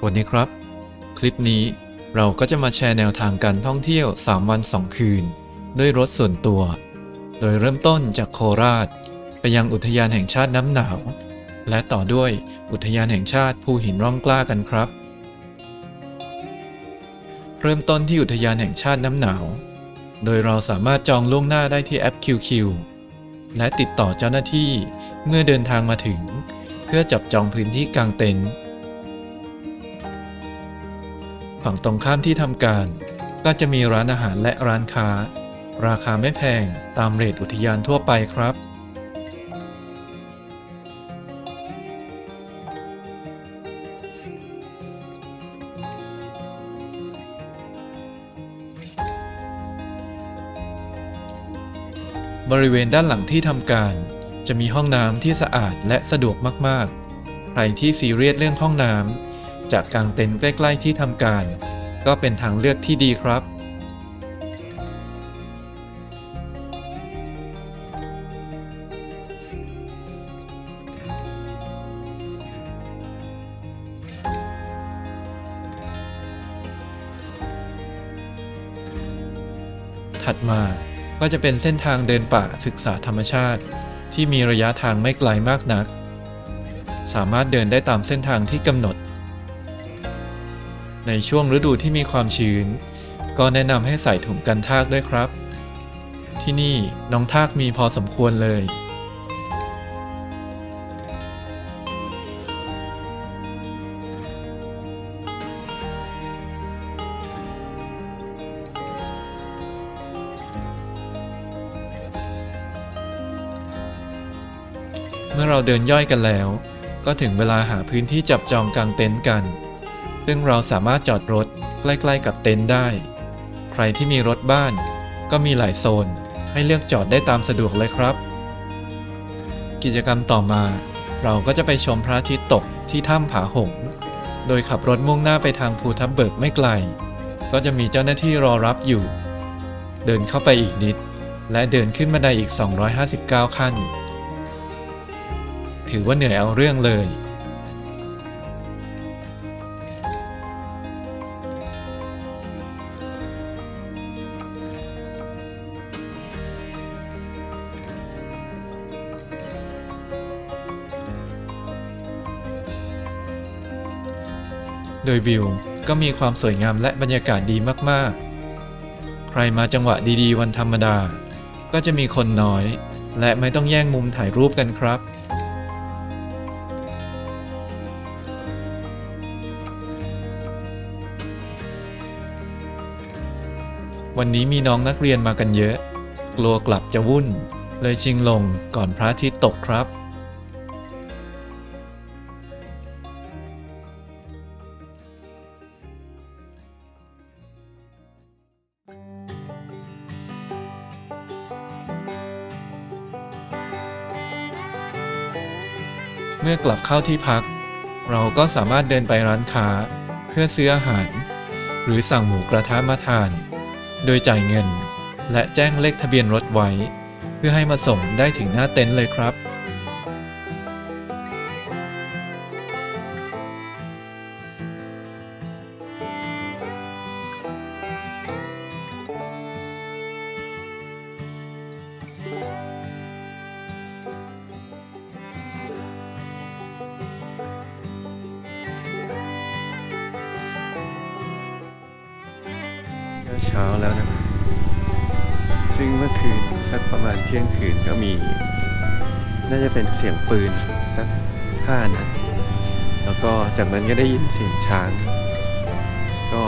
สวัสดีครับ คลิปนี้เราก็จะมาแชร์แนวทางการท่องเที่ยว 3 วัน 2 คืน ด้วยรถส่วนตัว โดยเริ่มต้นจากโคราช ไปยังอุทยานแห่งชาติน้ำหนาว และต่อด้วยอุทยานแห่งชาติภูหินร่องกล้ากันครับ เริ่มต้นที่อุทยานแห่งชาติน้ำหนาว โดยเราสามารถจองล่วงหน้าได้ที่แอป QQ และติดต่อเจ้าหน้าที่เมื่อเดินทางมาถึง เพื่อจับจองพื้นที่กลางเต็นท์ ฝั่งตรงข้ามที่ทำการ ก็จะมีร้านอาหารและร้านค้า ราคาไม่แพงตามเรทอุทยานทั่วไปครับบริเวณด้านหลังที่ทำการ จะมีห้องน้ำที่สะอาดและสะดวกมาก ๆ ใครที่ซีเรียสเรื่องห้องน้ำ จากกางเต็นท์ใกล้ ๆ ที่ทำการ ก็เป็นทางเลือกที่ดีครับ ถัดมาก็จะเป็นเส้นทางเดินป่าศึกษาธรรมชาติ ที่มีระยะทางไม่ไกลมากนัก สามารถเดินได้ตามเส้นทางที่กำหนด ในช่วงฤดูที่มีความชื้น ก็แนะนำให้ใส่ถุงกันทากด้วยครับ ที่นี่น้องทากมีพอสมควรเลยเมื่อเราเดินย่อยกันแล้ว ก็ถึงเวลาหาพื้นที่จับจองกางเต็นท์กัน ซึ่งเราสามารถจอดรถใกล้ ๆ กับเต็นท์ได้ ใครที่มีรถบ้าน ก็มีหลายโซน ให้เลือกจอดได้ตามสะดวกเลยครับ กิจกรรมต่อมา เราก็จะไปชมพระอาทิตย์ตกที่ถ้ำผาหงโดยขับรถมุ่งหน้าไปทางภูทับเบิกไม่ไกล ก็จะมีเจ้าหน้าที่รอรับอยู่ เดินเข้าไปอีกนิด และเดินขึ้นบันไดอีก 259 ขั้น ถือว่าเหนื่อยเอาเรื่องเลย โดยวิว ก็มีความสวยงามและบรรยากาศดีมากๆ ใครมาจังหวะดีๆ วันธรรมดา ก็จะมีคนน้อย และไม่ต้องแย่งมุมถ่ายรูปกันครับวันนี้มีน้องนักเรียนมากันเยอะ กลัวกลับจะวุ่น เลยชิงลงก่อนพระอาทิตย์ตกครับ มื่อกลับเข้าที่พัก เราก็สามารถเดินไปร้านค้า เพื่อซื้ออาหาร หรือสั่งหมูกระทะมาทาน โดยจ่ายเงิน และแจ้งเลขทะเบียนรถไว้ เพื่อให้มาส่งได้ถึงหน้าเต็นท์เลยครับ เช้าแล้วนะ ซึ่งเมื่อคืนสักประมาณเที่ยงคืนก็มี น่าจะเป็นเสียงปืนสักห้านัดแล้วก็จากนั้นก็ได้ยินเสียงช้าง ก็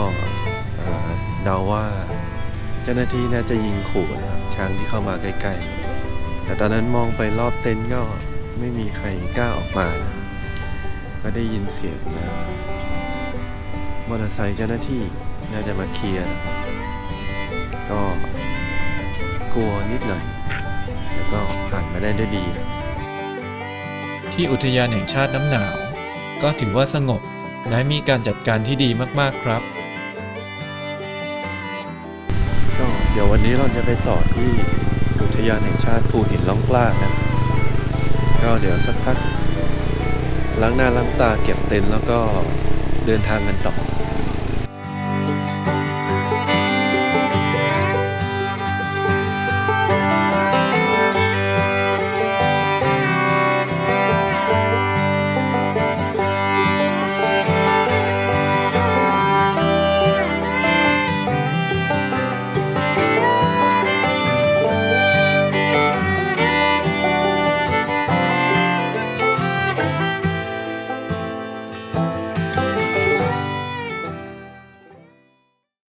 เดาว่าเจ้าหน้าที่น่าจะยิงขู่นะครับช้างที่เข้ามาใกล้ๆ แต่ตอนนั้นมองไปรอบเต็นท์ก็ไม่มีใครกล้าออกมานะก็ได้ยินเสียงมอเตอร์ไซค์เจ้าหน้าที่น่าจะมาเคลียร์นะครับ ก็กลัวนิดหน่อย แต่ก็ผ่านมาได้ด้วยดีนะที่อุทยานแห่งชาติน้ำหนาว ก็ถือว่าสงบและมีการจัดการที่ดีมากๆครับ ก็เดี๋ยววันนี้เราจะไปต่อที่อุทยานแห่งชาติภูหินล่องกล้านะก็เดี๋ยวสักพักล้างหน้าล้างตาเก็บเต็นท์แล้วก็เดินทางกันต่อ